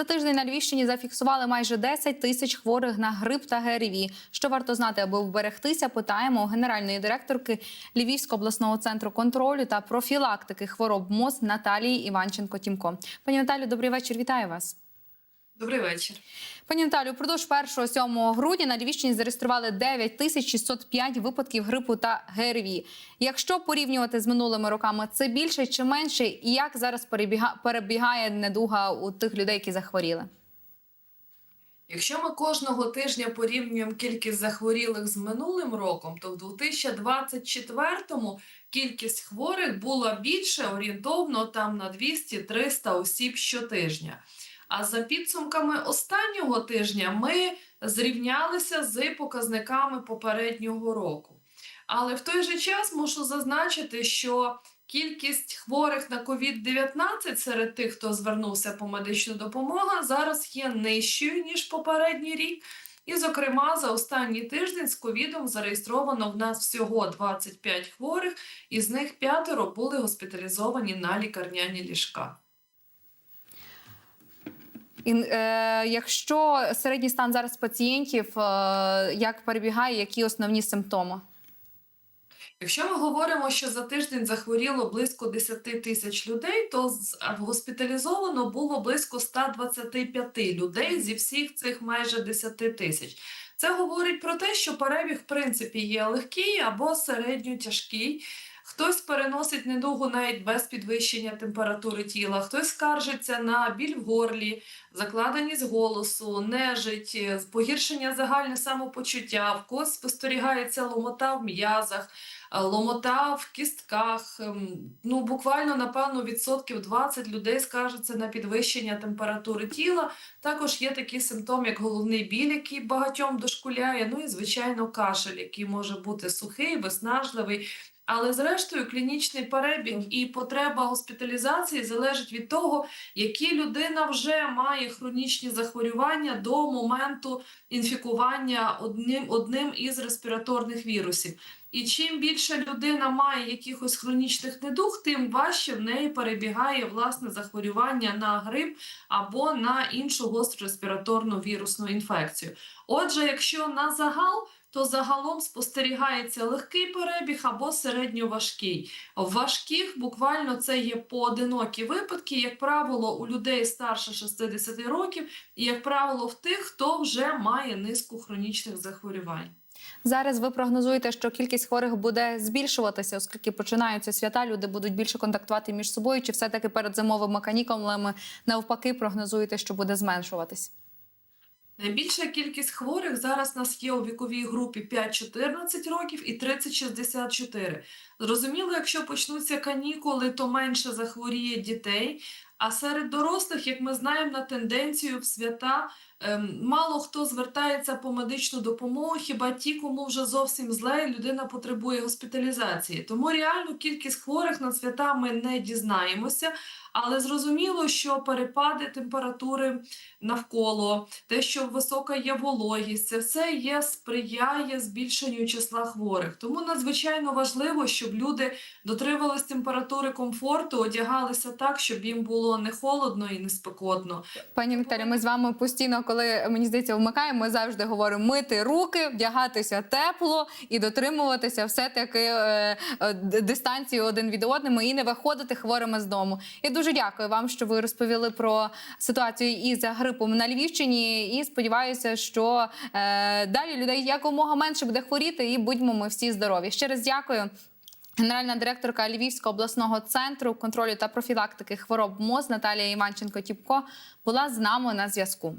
За тиждень на Львівщині зафіксували майже 10 тисяч хворих на грип та ГРВІ. Що варто знати, аби вберегтися? Питаємо у генеральної директорки Львівського обласного центру контролю та профілактики хвороб МОЗ Наталії Іванченко Тімко. Пані Наталі, добрий вечір. Вітаю вас. Добрий вечір. Пані Наталю, впродовж 1-7 грудня на Львівщині зареєстрували 9 тисяч 605 випадків грипу та ГРВІ. Якщо порівнювати з минулими роками, це більше чи менше? І як зараз перебігає недуга у тих людей, які захворіли? Якщо ми кожного тижня порівнюємо кількість захворілих з минулим роком, то в 2024-му кількість хворих була більше орієнтовно там на 200-300 осіб щотижня. А за підсумками останнього тижня ми зрівнялися з показниками попереднього року. Але в той же час мушу зазначити, що кількість хворих на COVID-19 серед тих, хто звернувся по медичну допомогу, зараз є нижчою ніж попередній рік. І, зокрема, за останній тиждень з ковідом зареєстровано в нас всього 25 хворих, із них п'ятеро були госпіталізовані на лікарняні ліжка. І, е, якщо середній стан зараз пацієнтів, е, як перебігає, які основні симптоми? Якщо ми говоримо, що за тиждень захворіло близько 10 тисяч людей, то з- госпіталізовано було близько 125 людей зі всіх цих майже 10 тисяч. Це говорить про те, що перебіг в принципі є легкий або середньо тяжкий. Хтось переносить недугу навіть без підвищення температури тіла, хтось скаржиться на біль в горлі, закладеність голосу, нежить, погіршення загальне самопочуття, в когось спостерігається ломота в м'язах, ломота в кістках. ем, Ну, буквально, напевно, відсотків 20 людей скаржаться на підвищення температури тіла. Також є такі симптоми, як головний біль, який багатьом дошкуляє. Ну і, звичайно, кашель, який може бути сухий, виснажливий. Але зрештою, клінічний перебіг і потреба госпіталізації залежить від того, які людина вже має хронічні захворювання до моменту інфікування одним, одним із респіраторних вірусів. І чим більше людина має якихось хронічних недуг, тим важче в неї перебігає власне захворювання на грип або на іншу гостру респіраторну вірусну інфекцію. Отже, якщо на загал, то загалом спостерігається легкий перебіг або середньоважкий. В важких буквально це є поодинокі випадки, як правило, у людей старше 60 років, і як правило, в тих, хто вже має низку хронічних захворювань. Зараз ви прогнозуєте, що кількість хворих буде збільшуватися, оскільки починаються свята, люди будуть більше контактувати між собою, чи все-таки перед зимовими канікулами навпаки прогнозуєте, що буде зменшуватись? Найбільша кількість хворих зараз нас є у віковій групі 5-14 років і 30-64. Зрозуміло, якщо почнуться канікули, то менше захворіє дітей. А серед дорослих, як ми знаємо, на тенденцію в свята ем, мало хто звертається по медичну допомогу, хіба ті, кому вже зовсім зле, і людина потребує госпіталізації. Тому реальну кількість хворих на свята ми не дізнаємося, але зрозуміло, що перепади температури навколо, те, що висока є вологість, це все є сприяє збільшенню числа хворих. Тому надзвичайно важливо, щоб люди дотримувались температури комфорту, одягалися так, щоб їм було не холодно і не спекотно. Пані Наталі, ми з вами постійно, коли мені здається, вмикаємо, ми завжди говоримо мити руки, вдягатися тепло і дотримуватися все-таки е, е, дистанції один від одному і не виходити хворими з дому. Я дуже дякую вам, що ви розповіли про ситуацію із грипом на Львівщині. І сподіваюся, що е, далі людей якомога менше буде хворіти, і будьмо ми всі здорові. Ще раз дякую. Генеральна директорка Львівського обласного центру контролю та профілактики хвороб МОЗ Наталія Іванченко Тіпко була з нами на зв'язку.